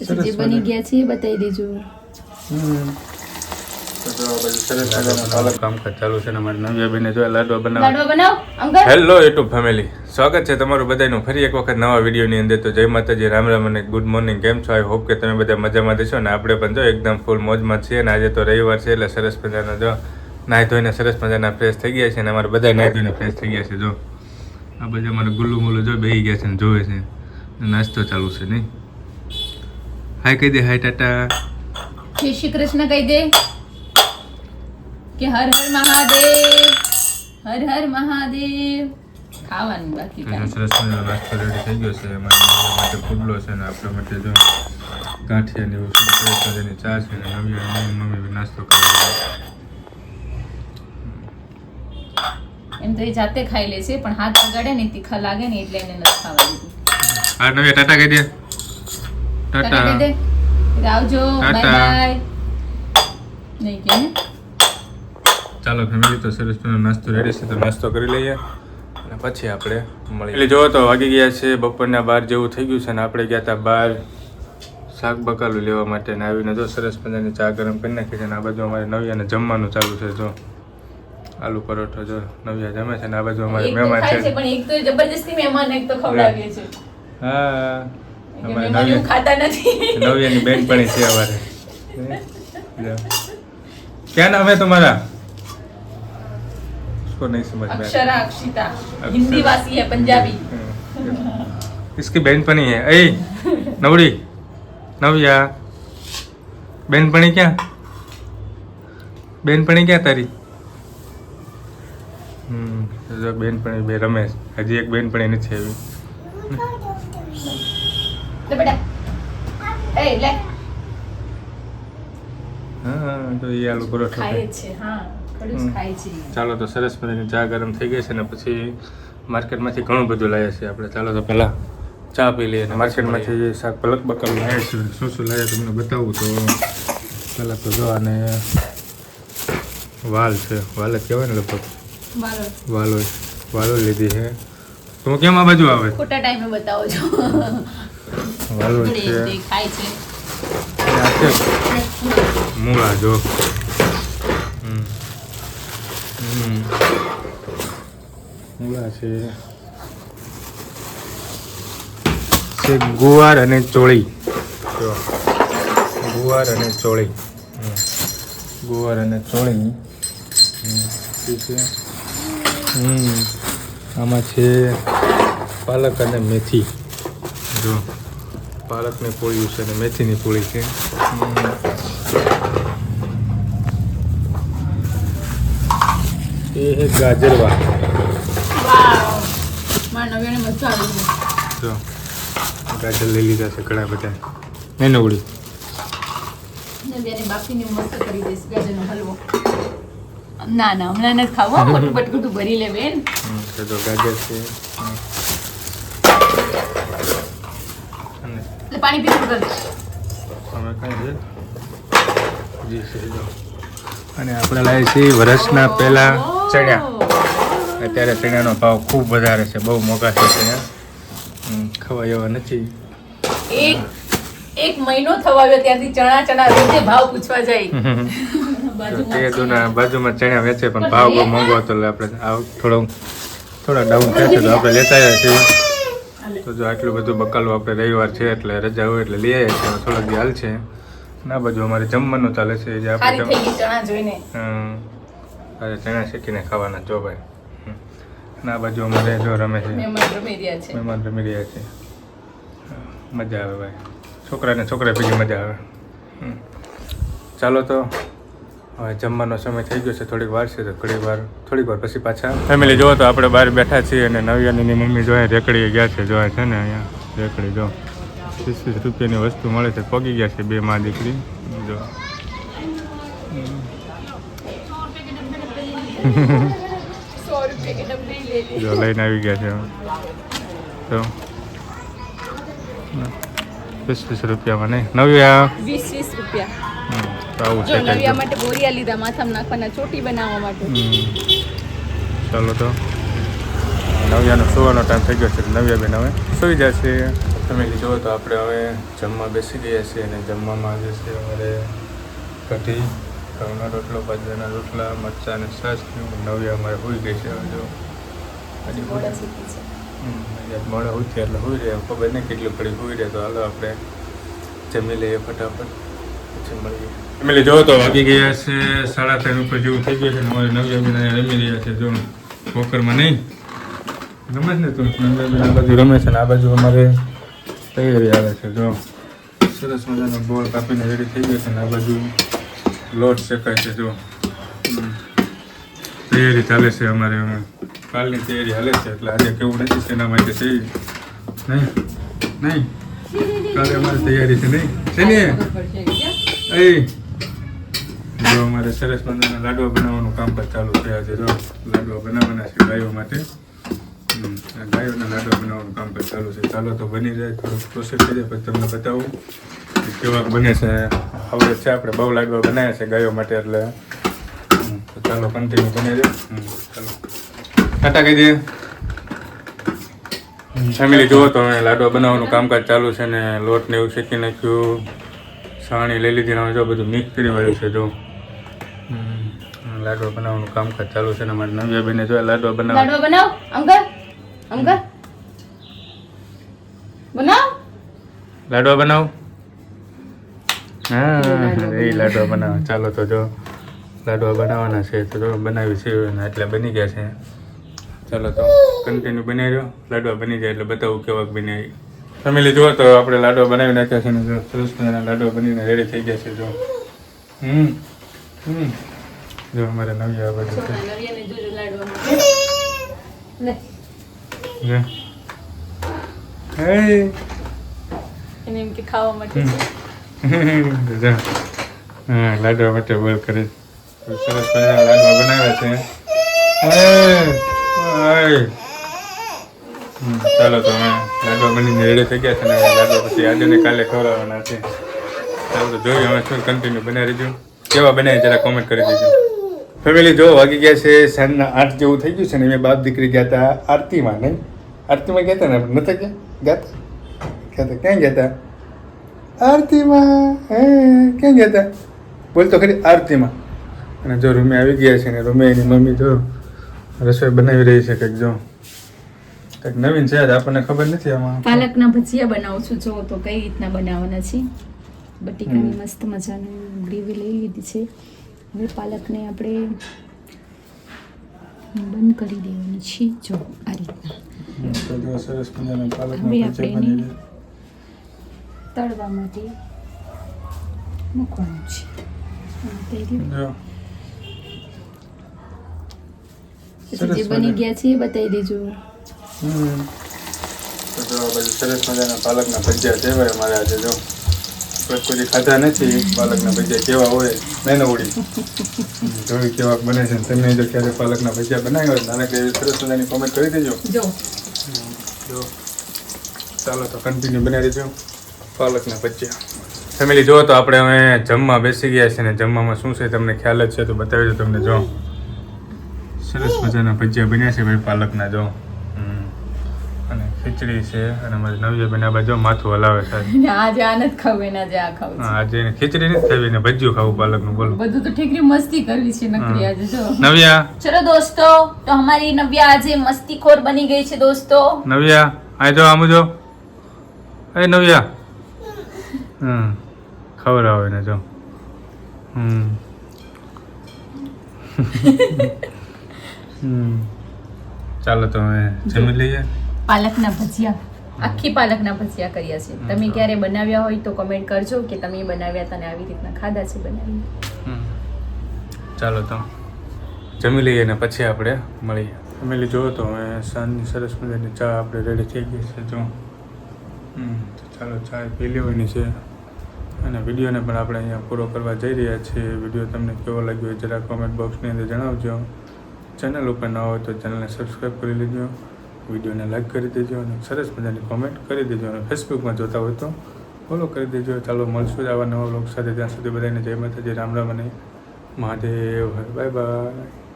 જે બની ગયા છે એ બતાવી દેજો. કામકાજ ચાલુ છે ને અમારી નવ્યા બેને જો લાડવા બનાવવા લાડવા બનાવ? અંકલ? હેલો યુટ્યુબ ફેમિલી સ્વાગત છે તમારું બધાનું ફરી એક વખત નવા વિડીયોની અંદર. તો જય માતાજી રામ રામ અને ગુડ મોર્નિંગ કેમ છો? આઈ હોપ કે તમે બધા મજામાં દેશો ને આપણે પણ જો એકદમ ફૂલ મોજમાં છીએ. ને આજે તો રવિવાર છે એટલે સરસ મજાના જો નાહી ધોઈને સરસ મજાના ફ્રેશ થઈ ગયા છે. અને અમારે બધા નાહી ધોઈને ફ્રેશ થઈ ગયા છે. જો આ બધા અમારે ગુલ્લુ મુલ્લું જો બેહી ગયા છે ને જોવે છે. નાસ્તો ચાલુ છે નહીં? હાય કહી દે હાય ટાટા. જય શ્રી કૃષ્ણ કહી દે કે હર હર મહાદેવ હર હર મહાદેવ. ખાવાનું બાકી. સરસ નાસ્તો રેડી થઈ ગયો છે. અમારા માટે પુડલો છે ને આપણા માટે જો ગાંઠિયાની એવું સરસ મજાની ચા છે ને નવ્યા મમ્મી મમ્મી નાસ્તો કરવા એમ તો એ જાતે ખાઈ લે છે પણ હાથ બગાડે ને તીખા લાગે ને એટલે એને નથી ખાવા દીધું. આ નવી ટાટા કહી દે. ટાટા ટાટા આવજો બાય બાય નહીં કે ચાલો ફેમિલી તો સરસ મજાનો નાસ્તો રેડી છે. તો નાસ્તો કરી લઈએ. અને પછી આપણે મળીએ. એટલે જોવો તો વાગી ગયા છે બપોરના બાર જેવું થઈ ગયું છે ને આપણે ગયા હતા બહાર શાક બકાલું લેવા માટે. ને આવીને જો સરસ મજાની ચા ગરમ કરી નાખી છે ને આ બાજુ અમારે નવ્યાને જમવાનું ચાલુ છે જો. આલુ પરોઠો જો નવ્યા જમે છે ને આ બાજુ અમારે મહેમાન છે. પણ એક તો જબરજસ્તી મહેમાન એક તો ખવડાવીએ છે હા. અમારે મહેમાન એવું નવ્યા ખાતા નથી નવ્યાની બેનપણી છે અમારે જો. क्या नाम है तुम्हारा उसको नहीं समझ में आया। अक्षरा अक्षिता हिंदी वासी है पंजाबी इसकी बहनपनी है ए नवड़ी नव्या बहनपणी क्या बहनपणी क्या તારી હમ જો બેનપણી બે રમેશ હજી એક બેનપણી નથી આવી લે બેટા. એ લે. હા તો એ આલુ પરોઠો ખાય. છે હા છે. ચાલો તો સરસ મજાની ચા ગરમ થઈ ગઈ છે ને પછી માર્કેટમાંથી ઘણું બધું લાવ્યા છે આપણે. ચાલો તો પહેલાં ચા પી લઈએ માર્કેટમાંથી શાક પલક બકલ લાવ્યા છે શું શું લાવ્યા તમને બતાવું તો. પહેલાં તો જો અને વાલ છે. વાલ જ કહેવાય ને લગભગ? વાલો વાલો લીધી છે. તો કેમ આ બાજુ આવે? ખોટા ટાઈમે બતાવો છો. વાલો છે. ખાય છે. મૂળા જો. મૂળા છે. છે ગુવાર અને ચોળી. જો. ગુવાર અને ચોળી. ગુવાર અને ચોળી. હમ. આમાં છે પાલક અને મેથી. જો પાલકની પોળી છે અને મેથીની પોળી છે. એ છે ગાજરવા જો ગાજર લઈ લીધા છે ઘણા બધા. ને નવડી. ના ના હમણાં નથી ખાવો બટકું ભરી લે બેન. હમ, તો ગાજર છે. અને પાણી પીવું છે. જી છે અને આપણે લાવીએ છીએ વર્ષના પહેલા ચણ્યા. અત્યારે ચણાનો ભાવ ખૂબ વધારે છે બહુ મોંઘા છે ચણ્યા. ખવા ખવાય એવા નથી. એક એક મહિનો થવા આવ્યો ત્યાંથી ચણા ચણા રોજે ભાવ પૂછવા જાય. બાજુમાં તે દુના બાજુમાં ચણ્યા વેચે પણ ભાવ બહુ મોંઘો હતો એટલે આપણે આ થોડો થોડા ડાઉન થશે તો આપણે લેતા આવ્યા છીએ. તો જો આટલું બધું બકાલું આપણે રવિવાર છે એટલે રજા હોય એટલે લઈ આવ્યા છીએ. થોડાક હાલ છે. ના બાજુ અમારે જમવાનું ચાલે છે. જે આપણે ચણા જોઈને. હમ, ચણા શેકીને ખાવાના જો ભાઈ. ના બાજુ અમારે જો રમે છે. મહેમાન રમી રહ્યા છે. છે. મજા આવે ભાઈ. છોકરાને છોકરા ભેગી મજા આવે. ચાલો તો જમવાનો સમય થઈ ગયો છે થોડીક વાર છે તો થોડીક વાર થોડીક વાર પછી પાછા ફેમિલી જોવો તો આપણે બહાર બેઠા છીએ અને નવ્યાની મમ્મી જો અહીંયા રેકડી ગયા છે જો છે ને અહીંયા રેકડી જો. ત્રીસ વીસ રૂપિયાની વસ્તુ મળે છે પગી ગયા છે બે માં દીકરી. જો. જો લઈને આવી ગયા છે તો વીસ વીસ રૂપિયામાં નહીં? નવ્યા? વીસ વીસ રૂપિયા. તો આવું છે કંઈક. માટે બોરિયા લીધા માથામાં નાખવાના ચોટી બનાવવા માટે. ચાલો તો. નવ્યાનો સુવાનો ટાઈમ થઈ ગયો છે નવ્યા બેન હવે સુઈ જશે. તમે જુઓ તો આપણે હવે જમવા બેસી ગયા છીએ અને જમવામાં આજે છે અમારે કઢી ઘઉંનો રોટલો બાજરાના રોટલા મરચાં અને છાશ નવ્યા અમારે હોઈ ગઈ છે હવે જો. હજી મોડા હોય છે એટલે હોઈ રહે ખબર નહીં કેટલી ઘડી હોઈ રહે તો હાલો આપણે જમી લઈએ ફટાફટ. પછી મળીએ. ફેમિલી જોવો તો વાગી ગયા છે સાડા ત્રણ ઉપર જેવું થઈ ગયું છે. અમારે અમારે નવ્યા રમી રહ્યા છે. જો પોકરમાં નહીં. રમે છે ને તું? નવ્યા આ બાજુ રમે છે ને આ બાજુ અમારે તૈયારી આવે છે. જો. સરસ મજાનો બોલ કાપીને રેડી થઈ ગયો છે ને આ બાજુ લોટ શેકાય છે. જો. તૈયારી ચાલે છે અમારે. કાલની તૈયારી હાલે છે એટલે આજે કેવું નથી છે માટે છે નહીં? નહીં? કાલે અમારી તૈયારી છે નહીં? છે ને એ. જો અમારે સરસ મજાના લાડવા બનાવવાનું કામકાજ ચાલુ છે આજે જો. લાડવા બનાવવાના છે ગાયો માટે. ગાયોના લાડવા બનાવવાનું કામકાજ ચાલુ છે. ચાલો તો બની જાય થોડુંક પ્રોસેસ થઈ જાય પછી તમને બતાવું કેવા બને છે. આવડે છે આપણે બહુ લાડવા બનાવ્યા છે ગાયો માટે એટલે. ચાલો કન્ટિન્યુ બની જાય. ચાલો. ટાટા કહી દે. ફેમિલી જુઓ તો હવે લાડવા બનાવવાનું કામકાજ ચાલુ છે ને લોટ ને એવું શેકી નાખ્યું. સાણી લઈ લીધી ને હવે જો બધું મિક્સ કરી વાળ્યું છે જો હમ, લાડવા બનાવવાનું કામકાજ ચાલુ છે ને મારી નવ્યા બેને જો લાડવા બનાવ લાડવા બનાવ? અંકલ? અંકલ? બનાવ? લાડવા બનાવ? હા એ લાડવા બનાવ. ચાલો તો જો લાડવા બનાવવાના છે તો જો બનાવી છે એટલે બની ગયા છે. ચાલો તો કન્ટિન્યુ બનાવી રહ્યો લાડવા બની જાય એટલે બતાવું કેવા બની ફેમિલી જુઓ તો આપણે લાડવા બનાવી નાખ્યા છે ને જો સરસ મજાના લાડવા બનીને રેડી થઈ ગયા છે જો. હમ હમ. જો અમારે નવી આ બાજુ ખાવા માટે. હા લાડવા માટે બોલ કરે. સરસ મજાના લાડવા બનાવ્યા છે. ચાલો તો હવે લાડવા બનીને રેડી થઈ ગયા છે ને લાડવા પછી આજે ને કાલે ખવડાવવાના છે. ચાલો તો જોઈએ હવે શું કન્ટિન્યુ બનાવી દઉં કેવા બનાવી જરા કોમેન્ટ કરી દેજો. ફેમિલી જો વાગી ગયા છે સાંજના આઠ જેવું થઈ ગયું છે ને મેં બાપ દીકરી ગયા હતા આરતીમાં, નહીં? આરતીમાં ગયા હતા ને આપણે? નથી ગયા? ગયા હતા ગયા હતા ક્યાં ગયા હતા આરતીમાં. હે, ક્યાં ગયા હતા બોલ તો ખરી, આરતીમાં. અને જો રૂમે આવી ગયા છે ને રૂમે એની મમ્મી જો રસોઈ બનાવી રહી છે કંઈક જો. કંઈક નવીન છે આજ આપણને ખબર નથી આમાં. પાલકના ભજીયા બનાવું છું. જો તો કઈ રીતના બનાવવાના છે? બટેકાની મસ્ત મજાની ગ્રેવી લઈ લીધી છે. હવે પાલકને આપણે બંધ કરી દેવાની છે. જો આ રીતના. સરસ મજાના પાલકના ભજીયા બની તળવા માટે મૂકવાનું છે. આ થઈ ગયું. જો જે બની ગયા છે એ બતાવી દેજો. હમ. તો જો સરસ મજાના પાલકના ભજીયા ભાઈ અમારે આજે જો. કોઈ ખાધા નથી પાલકના ભજીયા કેવા હોય મેં ઉડી જોઈ કેવા બને છે તમે જો ક્યારે પાલકના ભજીયા બનાવ્યા હોય એવી સરસ મજાની કોમેન્ટ કરી દેજો. જો. જો. ચાલો તો કન્ટિન્યુ બનાવી દેજો પાલકના ભજીયા. ફેમિલી જુઓ તો આપણે હવે જમવા બેસી ગયા છે ને જમવામાં શું છે તમને ખ્યાલ જ છે તો બતાવી દો તમને જો. સરસ મજાના ભજીયા બન્યા છે ભાઈ પાલકના જો. અને ખીચડી છે અને મારી નવી બેન આ બાજુ માથું હલાવે છે. આજે આ નથી ખાવું એના જે આ ખાવું આજે ખીચડી નથી ખાવી ને ભજીયું ખાવું પાલકનું બોલો. બધું તો ઠીકરી મસ્તી કરવી છે નકરી આજે જો. નવ્યા? ચલો દોસ્તો તો અમારી નવ્યા આજે મસ્તીખોર બની ગઈ છે દોસ્તો. નવ્યા? આ જો આમ જો. એ નવ્યા. હમ. ખબર આવે ને જો. હમ. ચાલો તો હવે જમી લઈએ. પાલકના ભજીયા. આખી પાલકના ભજીયા કર્યા છે તમે ક્યારે બનાવ્યા હોય તો કમેન્ટ કરજો કે તમે બનાવ્યા તને આવી રીતના ખાધા છે બનાવી. ચાલો તો જમી લઈએ ને પછી આપણે મળીએ. ફેમિલી જુઓ તો હવે સાંજની સરસ મજાની ચા આપણે રેડી થઈ ગઈ છે જો. હમ, ચાલો ચા પી લેવાની છે. અને વિડીયોને પણ આપણે અહીંયા પૂરો કરવા જઈ રહ્યા છીએ. વીડિયો તમને કેવો લાગ્યો એ જરા કોમેન્ટ બોક્સની અંદર જણાવજો. ચેનલ ઉપર ન હોય તો ચેનલને સબસ્ક્રાઈબ કરી લેજો. વિડીયોને લાઈક કરી દેજો અને સરસ મજાની કોમેન્ટ કરી દેજો અને ફેસબુકમાં જોતા હોય તો ફોલો કરી દેજો. ચાલો, મળશું જ આવા નવા લોક સાથે. ત્યાં સુધી બધાને જય માતાજી. રામ રામ અને મહાદેવ. Bye bye.